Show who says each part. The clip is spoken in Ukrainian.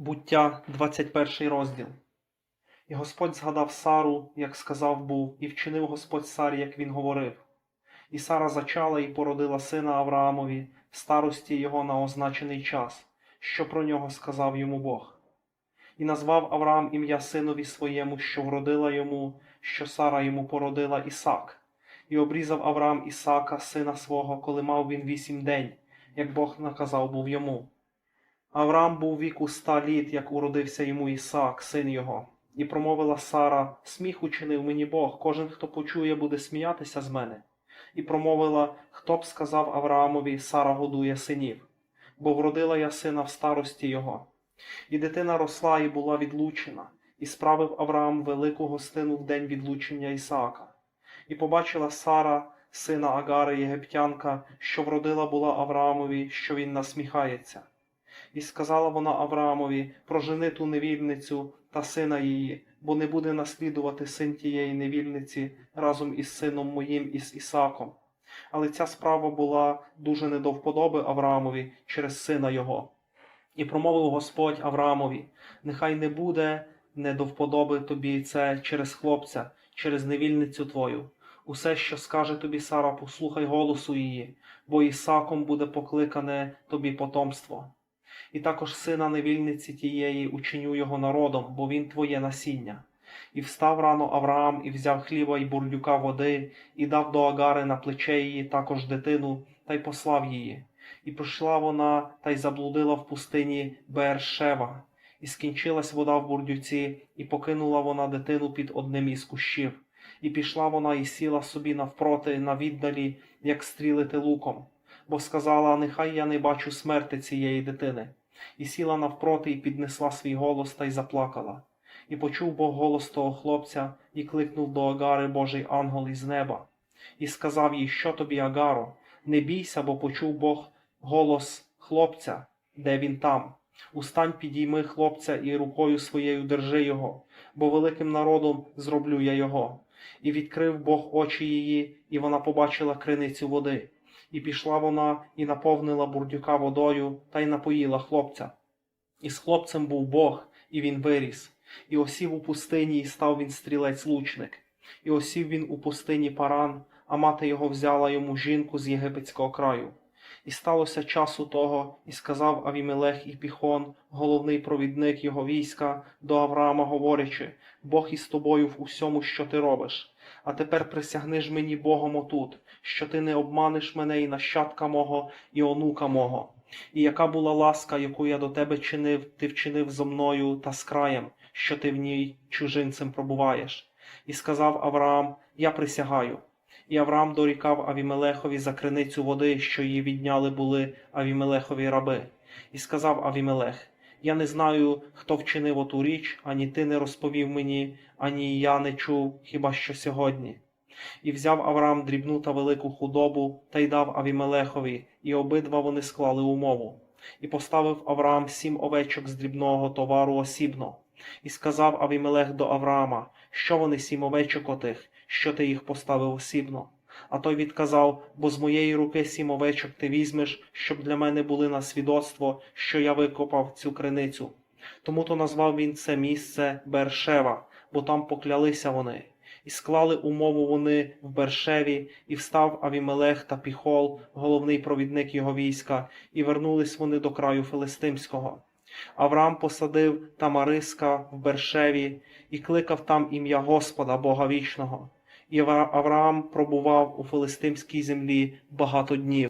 Speaker 1: Буття, 21 розділ. І Господь згадав Сару, як сказав був, і вчинив Господь Сарі, як він говорив. І Сара зачала і породила сина Авраамові в старості його на означений час, що про нього сказав йому Бог. І назвав Авраам ім'я синові своєму, що вродила йому, що Сара йому породила Ісак. І обрізав Авраам Ісака, сина свого, коли мав він вісім день, як Бог наказав був йому. Авраам був віку ста літ, як уродився йому Ісаак, син його. І промовила Сара: Сміх учинив мені Бог, кожен, хто почує, буде сміятися з мене. І промовила, хто б сказав Авраамові, Сара годує синів, бо вродила я сина в старості його. І дитина росла і була відлучена, і справив Авраам велику гостину в день відлучення Ісаака. І побачила Сара, сина Агари Єгиптянка, що вродила була Авраамові, що він насміхається. І сказала вона Авраамові, прожени ту невільницю та сина її, бо не буде наслідувати син тієї невільниці разом із сином моїм із Ісаком. Але ця справа була дуже не до вподоби Авраамові через сина його. І промовив Господь Авраамові: Нехай не буде не до вподоби тобі це через хлопця, через невільницю твою. Усе, що скаже тобі Сара, послухай голосу її, бо Ісаком буде покликане тобі потомство. І також сина невільниці тієї учиню його народом, бо він твоє насіння. І встав рано Авраам, і взяв хліба й бурдюка води, і дав до Агари на плече її також дитину, та й послав її. І прийшла вона та й заблудила в пустині Бершева, і скінчилась вода в бурдюці, і покинула вона дитину під одним із кущів. І пішла вона і сіла собі навпроти на віддалі, як стрілити луком, бо сказала: Нехай я не бачу смерти цієї дитини. І сіла навпроти, і піднесла свій голос та й заплакала. І почув Бог голос того хлопця, і кликнув до Агари Божий ангел із неба, і сказав їй, що тобі, Агаро, не бійся, бо почув Бог голос хлопця, де він там. Устань, підійми хлопця і рукою своєю держи його, бо великим народом зроблю я його. І відкрив Бог очі її, і вона побачила криницю води. І пішла вона і наповнила бурдюка водою та й напоїла хлопця. І з хлопцем був Бог, і він виріс. І осів у пустині, і став він стрілець лучник. І осів він у пустині паран, а мати його взяла йому жінку з єгипетського краю. І сталося часу того, і сказав Авімелех і Піхон, головний провідник його війська, до Авраама, говорячи: Бог із тобою в усьому, що ти робиш. А тепер присягни ж мені Богом отут, що ти не обманеш мене і нащадка мого, і онука мого. І яка була ласка, яку я до тебе чинив, ти вчинив зо мною та з краєм, що ти в ній чужинцем пробуваєш. І сказав Авраам: Я присягаю. І Авраам дорікав Авімелехові за криницю води, що її відняли були Авімелехові раби. І сказав Авімелех: Я не знаю, хто вчинив оту річ, ані ти не розповів мені, ані я не чув, хіба що сьогодні. І взяв Авраам дрібну та велику худобу та й дав Авімелехові, і обидва вони склали умову. І поставив Авраам сім овечок з дрібного товару осібно. І сказав Авімелех до Авраама, що вони сім овечок отих, що ти їх поставив осібно. А той відказав, бо з моєї руки сім овечок ти візьмеш, щоб для мене були на свідоцтво, що я викопав цю криницю. Тому то назвав він це місце Бершева, бо там поклялися вони. І склали умову вони в Бершеві, і встав Авімелех та Піхол, головний провідник його війська, і вернулись вони до краю Филистимського. Авраам посадив Тамариска в Бершеві і кликав там ім'я Господа, Бога вічного. І Авраам пробував у филистимській землі багато днів.